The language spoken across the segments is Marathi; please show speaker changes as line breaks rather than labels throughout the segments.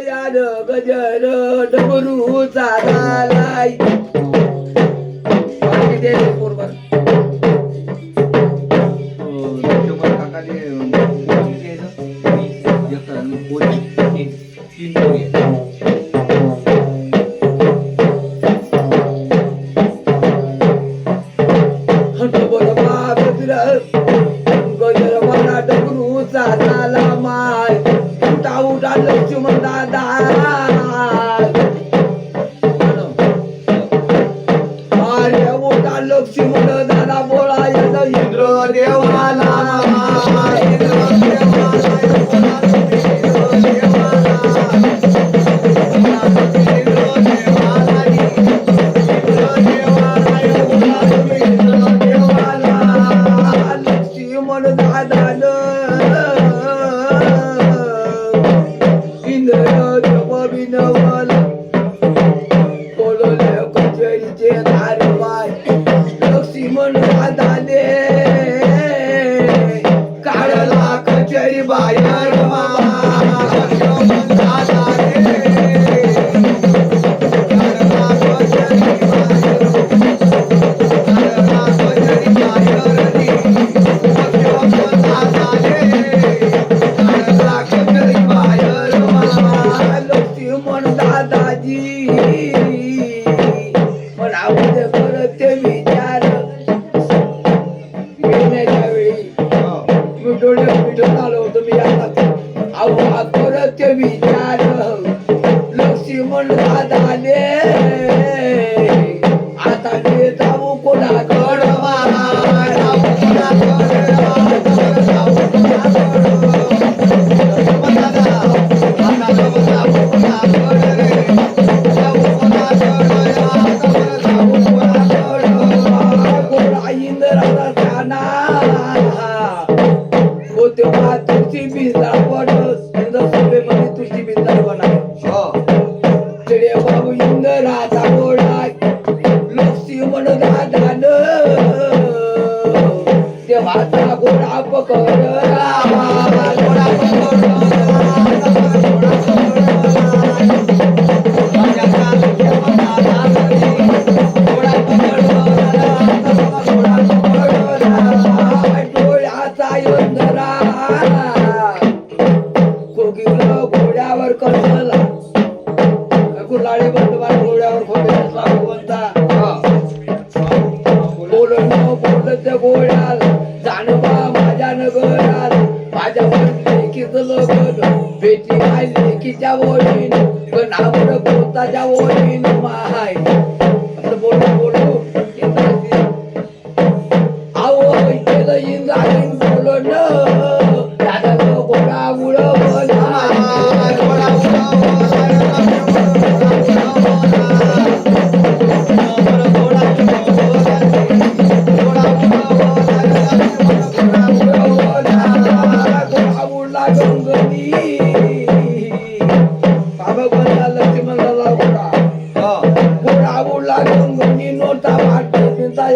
यार गजर डबरू चालाय बाकी đồ ăn. मी डोळे मिटून आलो होतो मी आता अहो परत ते विचार तुझी बिंदा पडस सभेमध्ये तुझी बना चिडे बाबू इंद्राचा गोडा लक्ष्मण दादान देवाचा गोडा पकड घोड्यावर कसला कुर्लाडे बंधुमान घोड्यावर खोबेला भगवंता बोलून बोलत गोळ्याल जानबा माझ्या नगराल माझ्या लेकीच लगन बेटी माय लेकीच्या ओढीन गणावर पोताच्या ओळीन महा घोडा आवडला गंगनी नोटा वाटत पिता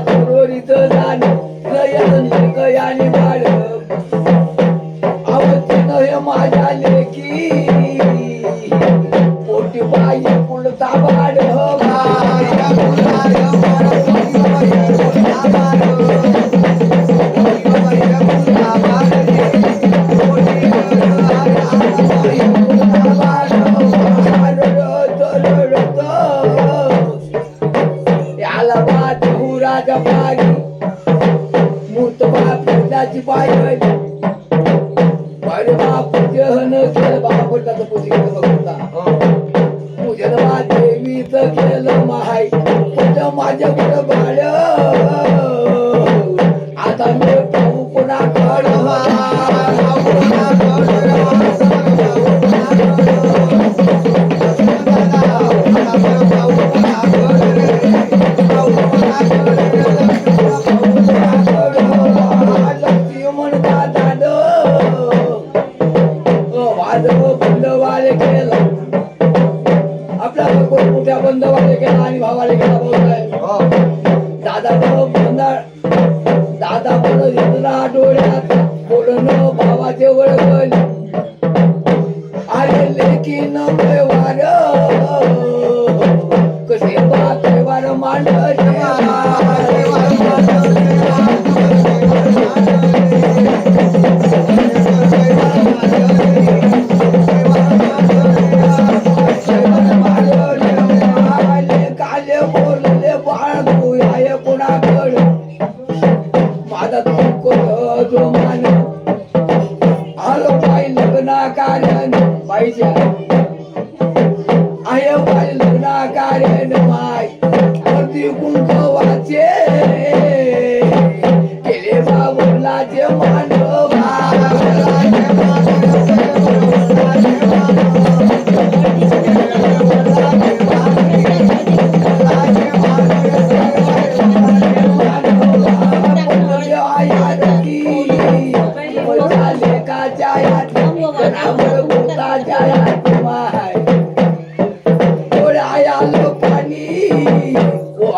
तिरे वाचरोरीच जाण नयन कयानी वाढ வந்தாச்சு பாய வருவா बंदवाले केलं. आपला भरपूर मोठ्या बंदवाले केला आणि भावाले केला भाऊसाहेब
हो.
दादा बंदा दादा पण येतला डोळ्यात बोलणं भावाचे वळवल अरे लेकीन वार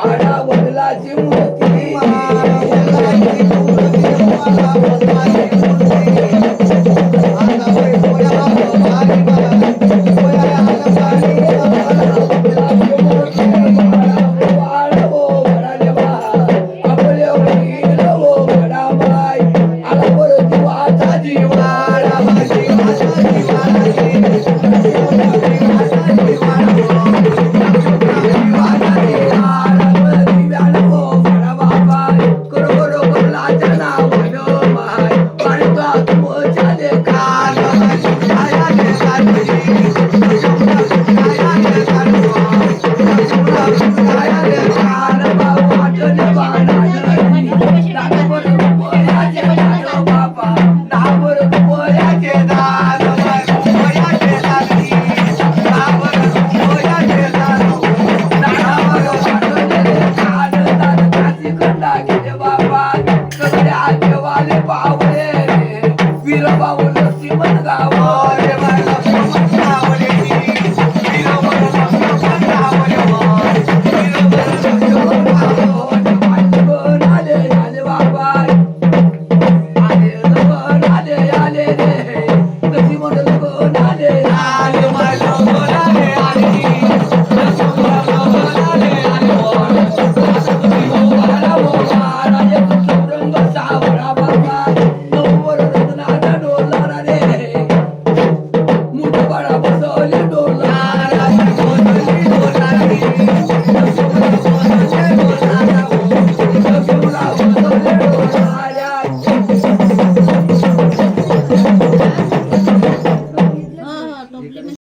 Wada wadila jimu